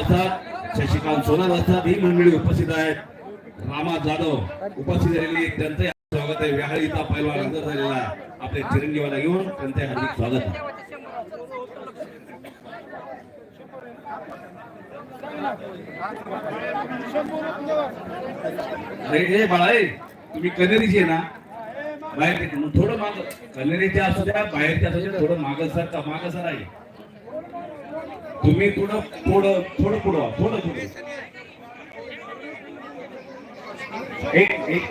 असतात शशिकांत सोनार असतात ही मंडळी उपस्थित आहेत. रामा जाधव उपस्थित झालेली आहेत. त्यांचं स्वागत आहे. व्याहाळीचा पैलवान हजर झालेला आहे आपल्या चिरंजीवाला घेऊन त्यांचे हार्दिक स्वागत आहे. अरे हे बाळा तुम्ही कनेरीचे ना? बाहेर थोडं माग कनेरीचे असू द्या बाहेरचे असू द्या थोडं मागसर का मागसर आहे. तुम्ही थोडं थोडं थोडं पुढं व्हा, थोडं पुढे एक एक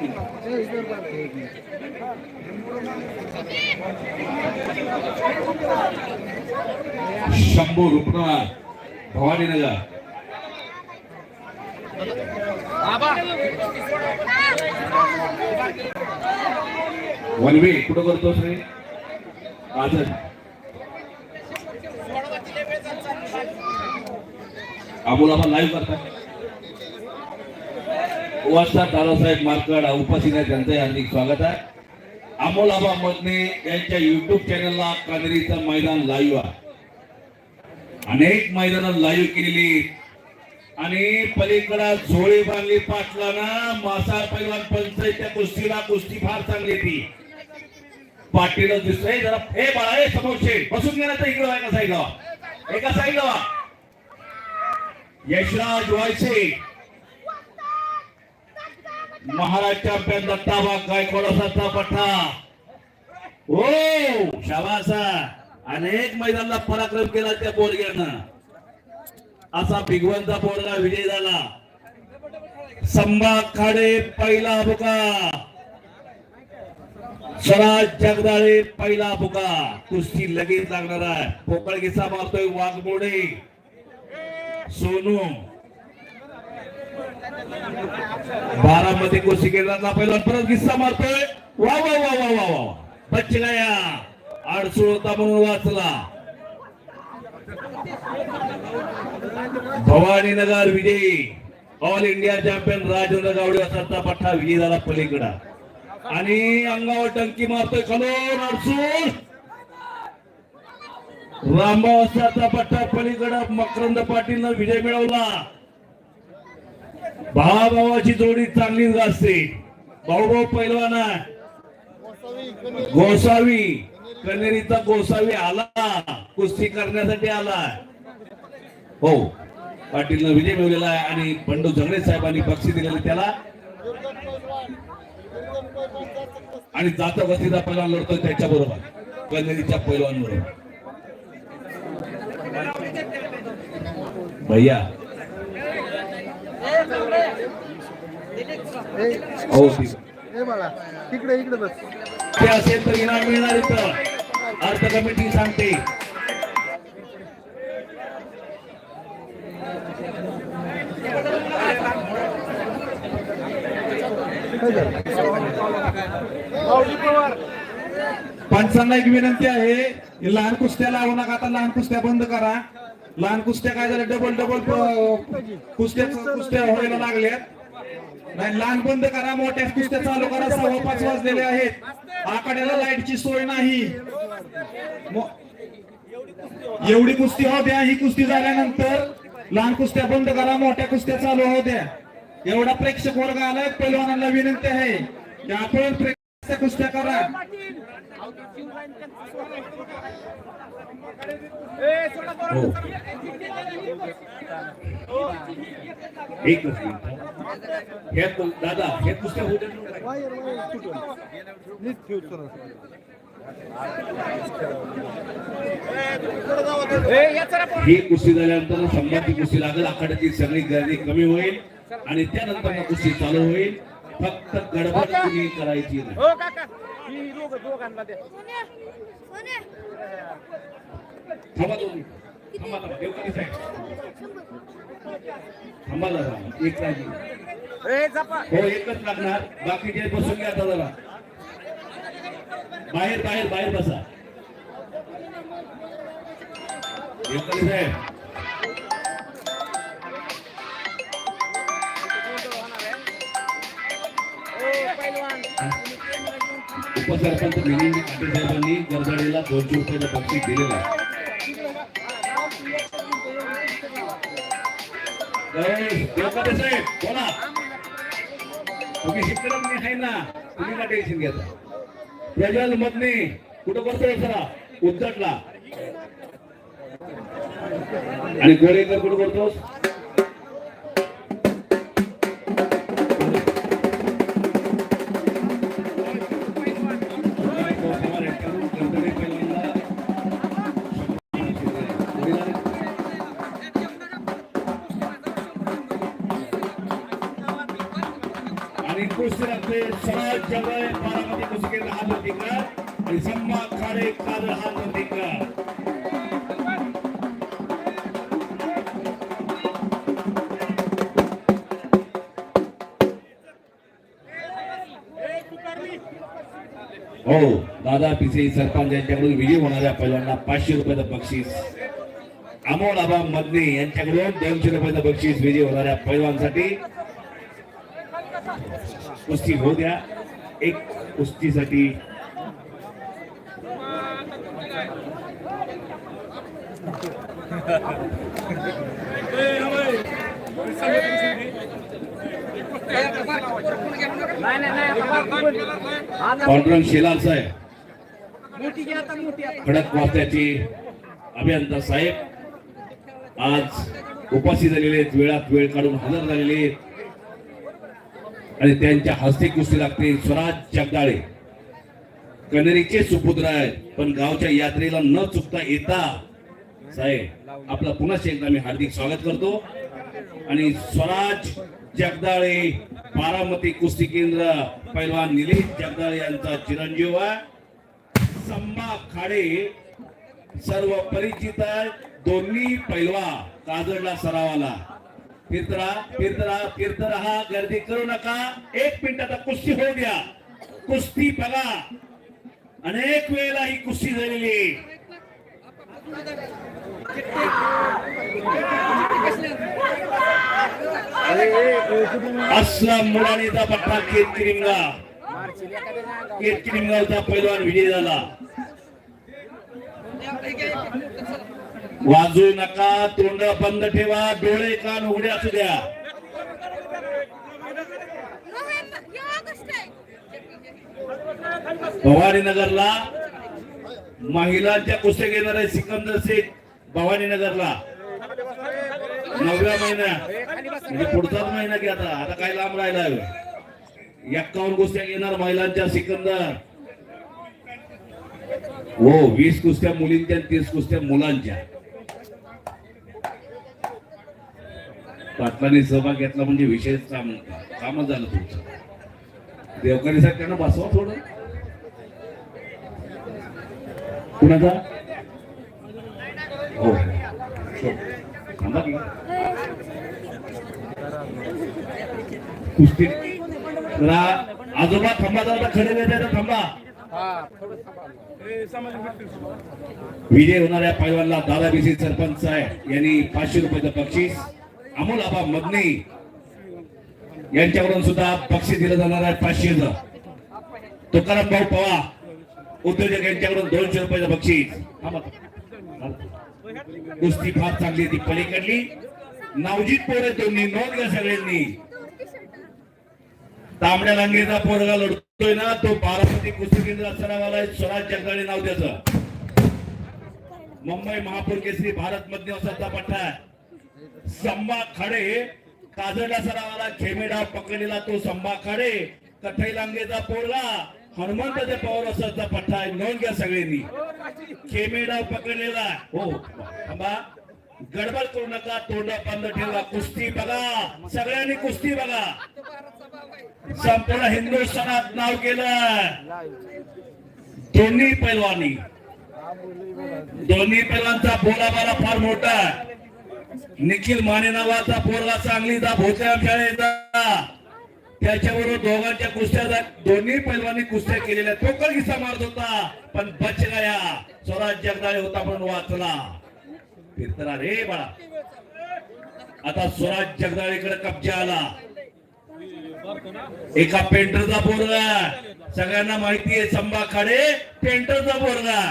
शंभू रुपनाथ भवानीनगर. वनवे कुठं करतोस रे? आजच अमोल आपण लाईव्ह करतात वाजता दादासाहेब मार्कड उपस्थित आहे त्यांचं हार्दिक स्वागत आहे. अमोल आबा मधने यांच्या युट्यूब चॅनलला कादरीचं मैदान लाईव्ह आहे. अनेक मैदानात लाईव्ह केलेली आणि पलीकडे झोळी बांधली पाटलाना मासाळ पैलवान पंचायतच्या कुस्तीला कुस्ती फार चांगली ती. पाटील दिसतोय जरा हे बाळा हे समोर शेड बसून गेला तर इकडं एका साईडला एका साईडला यशराज वायसे महाराज चॅम्पियन दत्ताबा गायकवाड गायकवाडाचा पठ्ठा? हो शाबासा. अनेक मैदानला पराक्रम केला त्या बोरग्यानं असा भिगवंता बोरगा विजय झाला. संभा खाडे पहिला भुका स्वराज जगदाळे पहिला भुका कुस्ती लगेच लागणार आहे. पोकळ किस्सा मारतोय वाघमोडे. सोनू. बारामती कुस्ती केंद्रातला पहिला परत किस्सा मारतोय. वा वा वा वा वा वा. बच्च गया. अडसूळ होता म्हणून वाचला. भवानीनगर विजयी. All India champion Rajendra Gawade असा पठ्ठा विजय झाला पलीकडा. आणि अंगावर टंकी मारतोय खलोन अडसूळ रामभाऊ पट्टा पलीकडं मकरंद पाटीलनं विजय मिळवला. भावाभावाची जोडी चांगलीच असते भाऊभाऊ पैलवान आहे. गोसावी कनेरीचा गोसावी आला. कुस्ती करण्यासाठी आला हो पाटीलनं विजय मिळवलेला आहे आणि बंडू झगडे साहेबांनी बक्षी दिलेलं त्याला. आणि जाता बस्तीचा पहिला लढतो त्याच्या बरोबर कनेरीच्या पैलवान बरोबर भैया हो तिकडे इकडे बस ते असेल तर इनाम मिळणार इथं अर्थ कमिटी सांगते? पंचांना एक विनंती आहे लहान कुस्त्या लावू नका आता लहान कुस्त्या बंद करा लहान कुस्त्या काय झाल्या? डबल डबल कुस्त्या कुस्त्या व्हायला लागल्यात. नाही लहान बंद करा मोठ्या कुस्त्या चालू करा. सव्वा पाच वाजलेले आहेत. आखाड्याला लाईटची सोय नाही. एवढी कुस्ती होऊ द्या ही कुस्ती झाल्यानंतर लहान कुस्त्या बंद करा मोठ्या कुस्त्या चालू होऊ द्या. एवढा प्रेक्षक वर्ग आलाय पैलवानांना विनंती आहे की आपण प्रेक्षक कुस्त्या करा. हो. एक मिनिट. हे दादा हे. ही कुस्ती झाल्यानंतर संघाची कुस्ती लागेल. आखाड्याची सगळी गर्दी कमी होईल आणि त्यानंतर कुस्ती चालू होईल. फक्त गडबड करायची नाही. हो काका ही दोघं दोघांना द्या थांबा दोन मिनिटं. थांबा थांबा देवकानी साहेब. थांबा जरा एक नाही ए जपा. हो एकच लागणार. बाकीचे बसून घ्या आता जरा. बाहेर बाहेर बाहेर बसा. देवकानी साहेब. उपसरपंच मिलिंद साहेबांनी गरजडेला दोनशे रुपयाचं बक्षीस दिलेलं आहे साहेब बोला तुम्ही आहे ना तुम्ही का टेन्शन घेता प्रज्वल मधने कुठं करतोय सरा उद्धटला आणि गोरेकर कुठं करतोस हो. दादा पिसे सरपंच यांच्याकडून विजय होणाऱ्या पैलवांना पाचशे रुपयाचं बक्षीस. अमोल आबा मदने यांच्याकडून दोनशे रुपयाचं बक्षीस विजय होणाऱ्या पैलवांसाठी कुस्ती होऊ द्या. एक कुस्तीसाठी. नाही. साहेब. आता मोठी आता. खडक वाफ्याचे अभियंता साहेब. आज उपस्थित झालेले आहेत वेळात वेळ काढून हजर झालेले आहेत. आणि त्यांच्या हस्ते कुस्ती लागते. स्वराज जगदाळे. कनेरीचे सुपुत्र आहेत पण गावच्या यात्रेला न चुकता येता साहेब आपलं पुन्हा एकदा मी हार्दिक स्वागत करतो. आणि स्वराज जगदाळे बारामती कुस्ती केंद्र पैलवान निलेश जगदाळे यांचा चिरंजीव आहे संभा खाडे सर्व परिचित दोन्ही पैलवा काजडला सरावाला फिरतरा फिरतरा फिरत राहा गर्दी करू नका एक मिनिट आता कुस्ती होऊ द्या कुस्ती बघा अनेक वेळेला ही कुस्ती झालेली अस्लम मुलानीचा पट्टा केतकिरिंगा. केतकिरिंगाचा पैलवान विजय झाला. वाजू नका तोंड बंद ठेवा डोळे कान उघडे असू द्या. भवानीनगरला महिलांच्या कुस्त्या घेणार आहे सिकंदर शेख भवानीनगरला. नवव्या महिन्या म्हणजे पुढचाच महिना की आता. आता काय लांब राहिला एक्कावन्न कुस्त्या येणार महिलांच्या सिकंदर. हो वीस कुस्त्या मुलींच्या तीस कुस्त्या मुलांच्या. पाटलांनी सहभाग घेतला म्हणजे विशेष काम कामच झालं तुमचं. देवकरी साहेब त्यांना बसवा थोडं. कुणाचा? हो. हो. थांबा की. कुस्ती. आजोबा थांबा जरा खडे वेळ थांबा. विजय होणाऱ्या पैलवानला दादा बिसी सरपंच साहेब यांनी पाचशे रुपयाचं बक्षीस. अमोल आबा मदने यांच्याकडून सुद्धा बक्षीस दिलं जाणार आहे पाचशेचं. तुकाराम भाऊ पवा उद्योजक यांच्याकडून दोनशे रुपयाचं बक्षीस. कुस्ती फार चांगली ती पलीकडली. नावजीत पोरे दोन्ही नोंद घ्या सगळ्यांनी. तांबड्या लांगेचा पोरगा लढतोय ना तो बारामती कृषी केंद्रात सरावाला आहे, स्वराज जगदाळे नाव त्याचं. मुंबई महापौर केसरी भारत मध्य पट्टा आहे. संभा खाडे काजळला सरावाला खेमेडा पकडलेला तो संभा खडे कठई लांगेचा पोरगा हनुमंताच्या पवार वसाहतचा पट्टा आहे. नोंद घ्या सगळ्यांनी. खेमेडा पकडलेला हो थांबा. गडबड करू नका तोंड बंद ठेवा कुस्ती बघा. सगळ्यांनी कुस्ती बघा. संपूर्ण हिंदुस्थानात नाव केलं. दोन्ही पैलवानी. दोन्ही पैलवानचा बोलाबाला फार मोठा निखिल माने नावाचा पोरगा सांगलीचा भोसराम शाळेचा त्याच्याबरोबर दोघांच्या कुस्त्या दोन्ही पैलवानी कुस्त्या केलेल्या तो कळगिसा समाज होता पण बच गया स्वराज जगदाळे होता म्हणून वाचला. फिरतरा रे बाळा. आता स्वराज जगदाळेकडे कब्जा आला. एका पेंटरचा पोरगा. सगळ्यांना माहिती आहे संभा खाडे पेंटरचा पोरगा.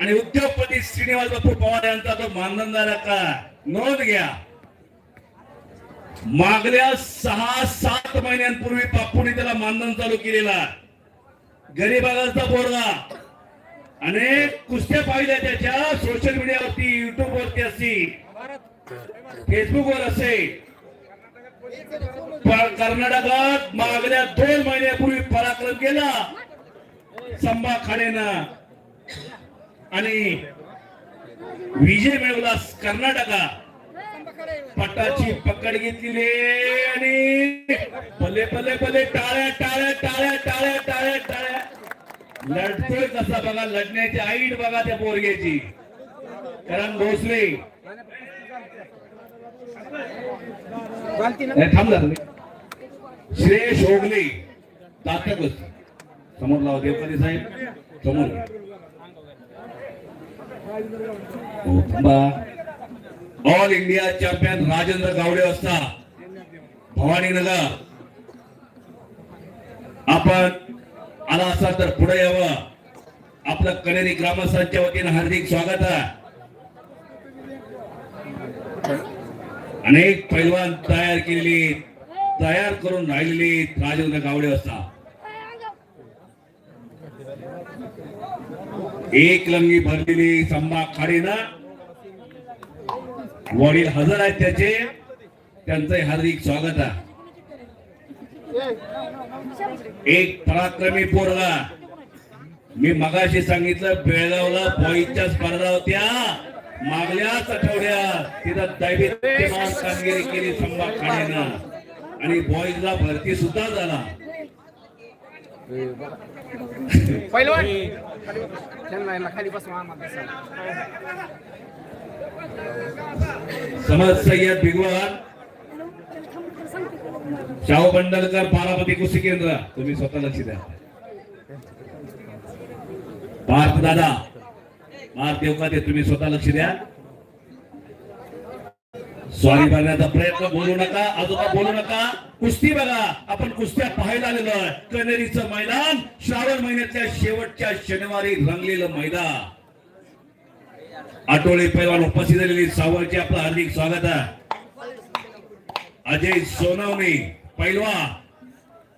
आणि उद्योगपती श्रीनिवास बापू पवार यांचा तो मानधनदार का? नोंद घ्या. मागल्या सहा सात महिन्यांपूर्वी बापूने त्याला मानधन चालू केलेला. गरीबागाचा पोरगा. अनेक कुस्त्या पाहिल्या त्याच्या सोशल मीडियावरती युट्यूब वरती असतील. फेसबुक वर असेल. कर्नाटकात मागल्या दोन महिन्यापूर्वी पराक्रम केला. संभा खाडेनं आणि विजय मिळवला कर्नाटका पटाची पकड घेतली आणि पले पले पले टाळ्या टाळ्या टाळ्या टाळ्या टाळ्या टाळ्या. लढतोय कसा बघा लढण्याची आईट बघा त्या पोरग्याची. कारण भोसले. नाही, थांब जरा तुम्ही. श्रेयश ओगले. तातक समोर लावा देवकरी साहेब. समोर. All India champion Rajendra Gawade असता. भवानीनगर. आपण आला असाल तर पुढे यावं. आपलं कनेरी ग्रामस्थांच्या वतीनं हार्दिक स्वागत आहे. अनेक पैलवान तयार केलेली तयार करून राहिलेली राजेंद्र गावडे असता एक लंगी भरलेली संभा खाडीनं वडील हजर आहेत त्याचे. त्यांचं हार्दिक स्वागत आहे. एक पराक्रमी पोरगा. मी मगाशी सांगितलं बेळगावला बॉईजच्या स्पर्धा होत्या. मागल्याच आठवड्यात तिथं दैवित्यमान कामगिरी केली संभा खाण्यानं आणि बॉईजला भरती सुद्धा झाला. समज सय्यद भिगवान शाहू बंडलकर बारामती कृषी केंद्र. तुम्ही स्वतः लक्ष द्या. पार्थ दादा पार्थ देवकाते तुम्ही स्वतः लक्ष द्या. स्वारी भरण्याचा प्रयत्न बोलू नका. आजोबा बोलू नका? कुस्ती बघा. आपण कुस्त्या पाहायला आलेलो आहे. कनेरीचं मैदान श्रावण महिन्यातल्या शेवटच्या शनिवारी रंगलेलं मैदान. आठवडे पैलवान उपस्थित झालेली सावरचे आपलं हार्दिक स्वागत आहे. अजय सोनवणे पैलवा.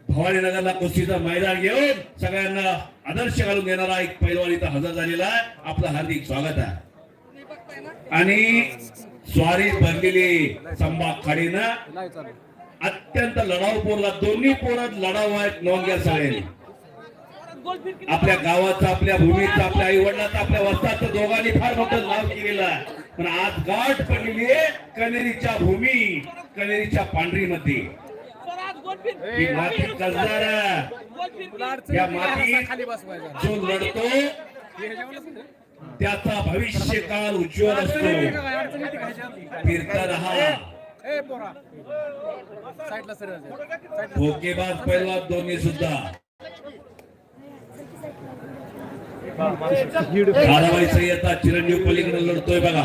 भवानीनगरला कुस्तीचा मैदान घेऊन सगळ्यांना आदर्श घालून देणारा एक पैलवान इथं हजर झालेला आहे. आपलं हार्दिक स्वागत आहे. आणि स्वारी भरलेली संभा खाडीनं अत्यंत लढाऊ पोरला दोन्ही पोरात लढाऊ आहेत नोंद घ्या सगळ्यांनी आपल्या गावाचा आपल्या भूमीचा आपल्या आई वडिलाचा आपल्या वस्ताचं दोघांनी फार मोठं लाभ केलेलं आहे. पण आज गाठ पडलेली आहे कनेरीच्या भूमी कनेरीच्या पांढरीमध्ये. ही माती कसदार या माती जो लढतो त्याचा भविष्य काळ उज्ज्वल असतो. फिरता राहा धोकेबाज पहिला दोन्ही सुद्धा. दादाबाई सय्यदचा चिरंजीव पलीकडे लढतोय बघा.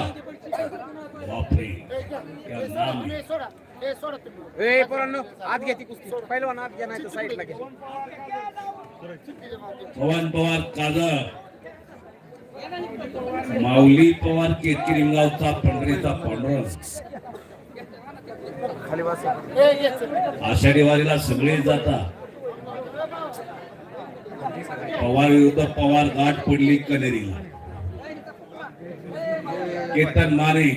बापरे. क्या नाम. ए पोरांनो आत घ्या ती कुस्ती. पहिलवान आत घ्या नाही तर साईडला घ्या. पवन पवार काजळ. माऊली पवार केतकी गावचा पंढरीचा बस. आषाढी वारीला सगळे जातात पवार विरुद्ध पवार गाठ पडली कनेरीला. केतन माने.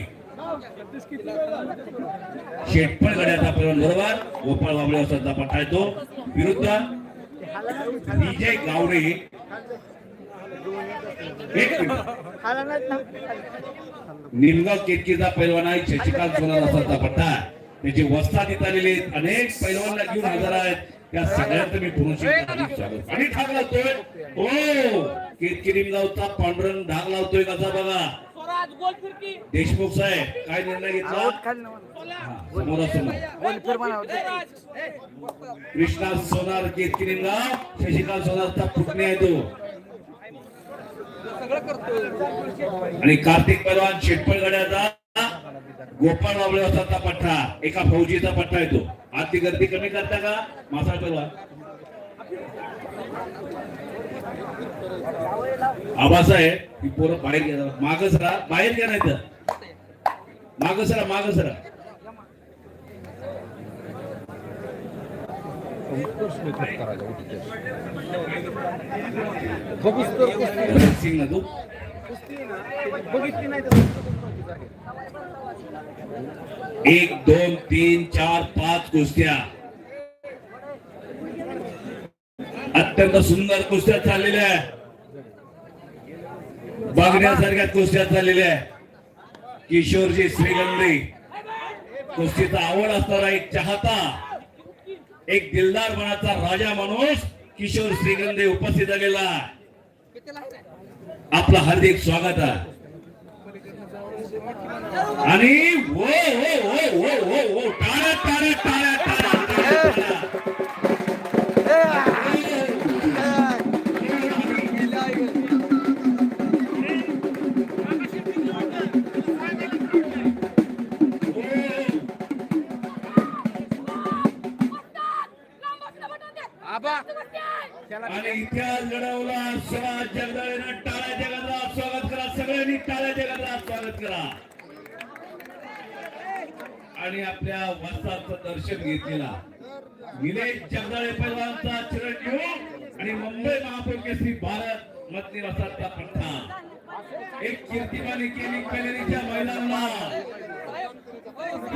शेटपळ गड्याचा पैलवान बरोबर. गोपाळ बाबळे सध्या पटायतो विरुद्ध विजय गावडे एक निमगाव केतकीचा पैलवान आहे. शशिकांत सोनार असा पट्टा त्याची वस्ताद इथं आलेली आहेत. अनेक पैलवानला घेऊन हजर आहेत. त्या सगळ्यांचं मी पुरुष आणि ठाक लावतोय. हो केतकी निमगावचा पांडुरंग ढाक लावतोय कसा बघा? देशमुख साहेब काय निर्णय घेतला? हा, समोरासमोर कृष्णा सोनार केतकी निमगाव शशिकांत सोनारचा पुतणी आहे तो. आणि कार्तिक पैलवान शेटपळ गड्याचा. गोपाळ बाबळे पट्टा एका फौजीचा पट्टा येतो. आरती गर्दी कमी करता का? मासाळ पैलवान आबासाहेब ही पोरं बाहेर घ्या माग सरा बाहेर घ्या नाही तर माग सरा माग सरा. सिंग ना तू? बघितली नाही तर एक दोन तीन चार पाच कुस्त्या. अत्यंत सुंदर कुस्त्या चाललेल्या आहे बघण्यासारख्या कुस्त्या चाललेल्या आहे किशोरजी श्रीगंधी. कुस्तीचा आवड असणारा एक चाहता एक दिलदार मनाचा राजा माणूस किशोर श्रीगंधी उपस्थित झालेला आपला आपलं हार्दिक स्वागत आहे. आणि हो हो हो हो हो हो टाळ्या टाळ्या टाळ्या आबा आणि इतिहास घडवला स्वराज जगदाळेनं टाळ्या जगद्रात स्वागत करा सगळ्यांनी टाळ्या जगद्रात स्वागत करा आणि आपल्या वस्ताचं दर्शन घेतलेला. निलेश जगदाळे पैलवानचा चिरंजीव आणि मुंबई महापौर भारत मधली वसाहतचा पठ्ठा एक कीर्तिमानी केली कलेरीच्या महिलांना.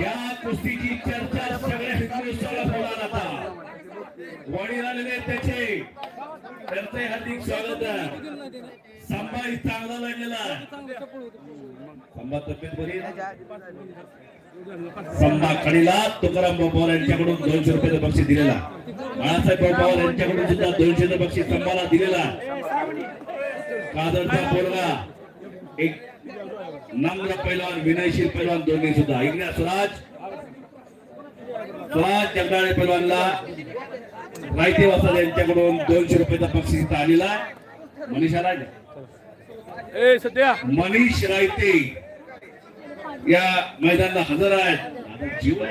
या कुस्तीची चर्चा सगळ्या हिंदुस्थानात होणार वडील आलेले त्याचे. त्यांचे हार्दिक स्वागत संभा चांगला लागलेला संभा तब्येत बरी संभा कडीला तुकाराम पवार यांच्याकडून दोनशे रुपयाचं बक्षीस दिलेला बाळासाहेब पवार यांच्याकडून सुद्धा दोनशे बक्षीस संभाला दिलेला कादरचा पोरगा एक नम्र पैलवान विनयशील पैलवान दोन्ही सुद्धा. इकडे स्वराज. स्वराज जगदाळे पैलवानला रायते वसाद यांच्याकडून दोनशे रुपयाचा बक्षीस इथं आलेला. आहे. मनीषा राज ए सध्या. मनीष रायते या मैदानाला हजर आहेत. जीव.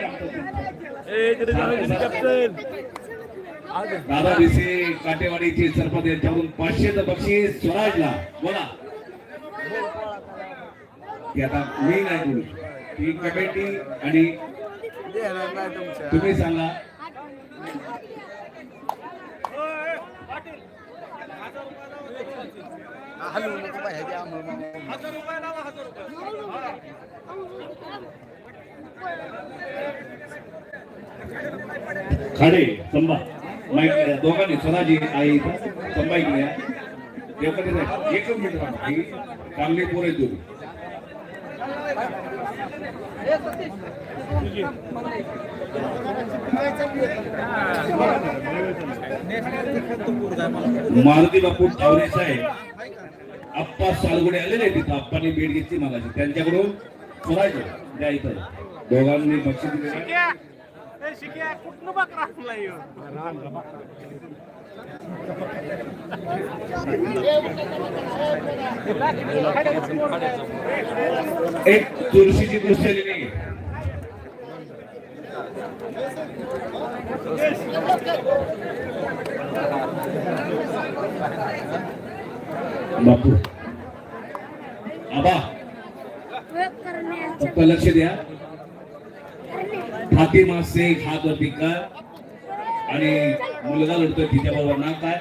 दादा भिसे काटेवाडीचे सरपंच यांच्याकडून पाचशेचं बक्षीस स्वराजला. बोला. ते आता मी नाही बोलू ती कमिटी आणि तुम्ही सांगा. हलवू नको बाहेर द्या आम्हाला. खाडे संभा माईक दोघांनी स्वराजी आहे इथं संभा इकडे या. देवकते साहेब, एकच मिनिट थांबा. ही चांगली पोर आहे तुम्ही मारुती बापू तावरे साहेब आप्पा सालगुडे आलेले तिथं. आप्पांनी भेट घेतली मला त्यांच्याकडून स्वराज द्या इथं. दोघांनी बक्षीस? एक तुळशीची गोष्ट आलेली बापू. आबा. फक्त लक्ष द्या. फातिमा शेख हात वरती का? आणि मुलगा लढतोय तिच्या बरोबर. ना काय?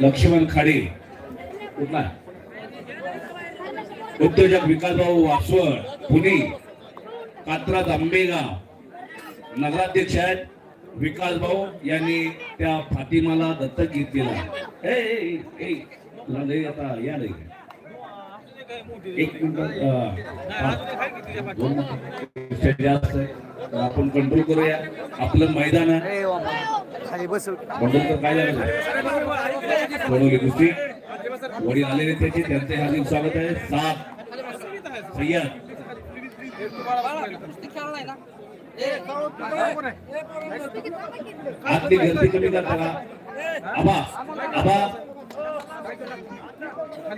लक्ष्मण खाडे. कुठला? उद्योजक विकासभाऊ वासवड पुणे. कात्रा आंबेगाव. नगराध्यक्ष आहेत. विकास भाऊ यांनी त्या फातिमाला दत्तक घेतलेला या नाही एक मिनिट जास्त आपण कंट्रोल करूया. आपलं मैदान आहे. काय झालं सोडवली कुस्ती. वडील आलेले त्याचे त्यांचे हार्दिक स्वागत आहे. सात. सय्यद. आतली गर्दी कमी करता का आबा आबा.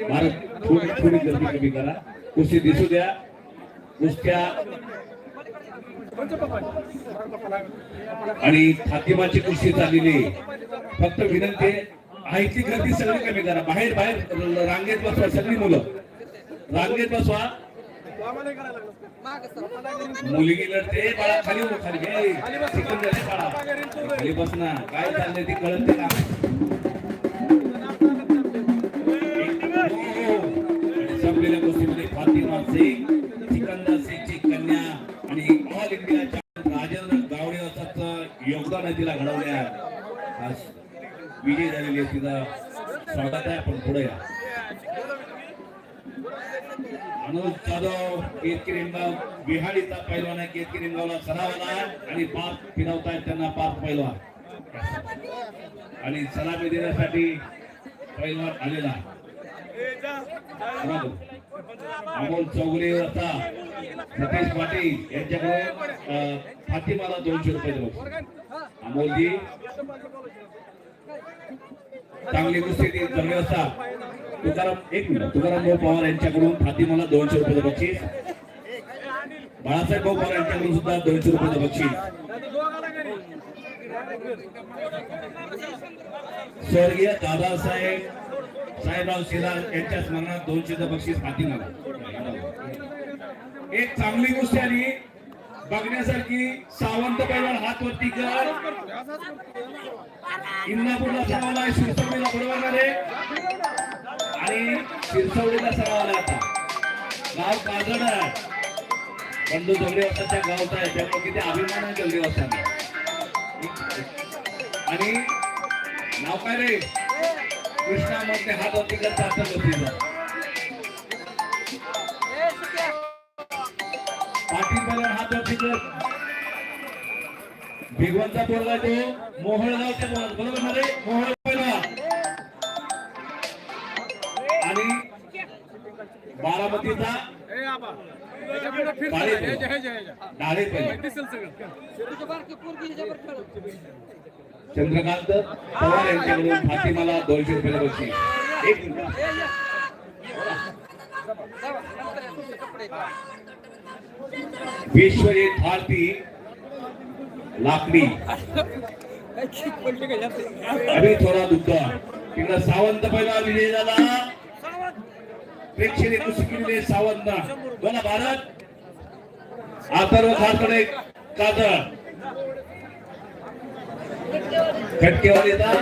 भारत थोडी थोडी गर्दी कमी करा. कुस्ती दिसू द्या. कुस्त्या. आणि फातिमाची कुस्ती चाललेली फक्त विनंती आहे ती गर्दी सगळी कमी करा. बाहेर बाहेर रांगेत बसवा सगळी मुलं. रांगेत बसवा. मुलगी लढते बाळा खाली उभं खाली घे. चिकन झाले बाळा खाली बस ना काय चाललंय ते कळत नाही संपलेल्या गोष्टीमध्ये फातिमा सिंग सिकंदर शेखची कन्या आणि ऑल इंडियाच्या राजेंद्र गावडे असं योगदान आहे तिला घडवल्या विजय झालेली आहे तिला. स्वागत आहे आपण पुढे या. अनुज जाधव केतकी रिंगाव बिहाडीचा पैलवान आहे केतकी रिंगावला सरावाला आणि पाच फिरवतायत त्यांना पाप पैलवान. आणि सलामी देण्यासाठी पैलवान आलेला अमोल चौगुले होता सतीश पाटील यांच्याकडे अं, फातिमाला दोनशे रुपये देऊ अमोलजी. चांगली कुस्ती चांगली असता तुकाराम एक मिनिट. तुकाराम भाऊ पवार यांच्याकडून फातिमाला दोनशे रुपये बक्षीस. बाळासाहेब भाऊ पवार यांच्याकडून सुद्धा दोनशे रुपये बक्षीस. स्वर्गीय दादासाहेब साहेबराव शिरार यांच्या स्मरणात दोनशेचं बक्षीस फातिमाला एक चांगली गोष्ट आली बघण्यासारखी सावंत पैलवान हात वरती कर. इंदापूरला सरावला आहे शिरसवडीला बरोबर रे आणि शिरसवडीला सरावला आता. गाव काजड आहे. बंधू असतात त्या गावचा आहे. त्यामुळे किती अभिमान आहे जगडे वाजता आणि नाव काय रे? कृष्णा मध्ये हात वरती करता आता पाटील कर भिगवंचा पोरगा तो मोहळगावच्या पोरगा बरोबर रे? मोहळ पहिला आणि बारामतीचा चंद्रकांत पवार यांच्याकडून फातिमाला दोनशे रुपये बक्षीस एक मिनिट. विश्वजित भारती लाकडी. अभि थोडा दुग्ध तिकडं सावंत पहिला विजय झाला. प्रेक्षणीय कुस्ती सावंत. बोला भारत. आतर्व खासकडे काजळ खटकेवर येतात.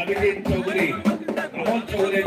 अभिजित चौधरी अमोल चौधरी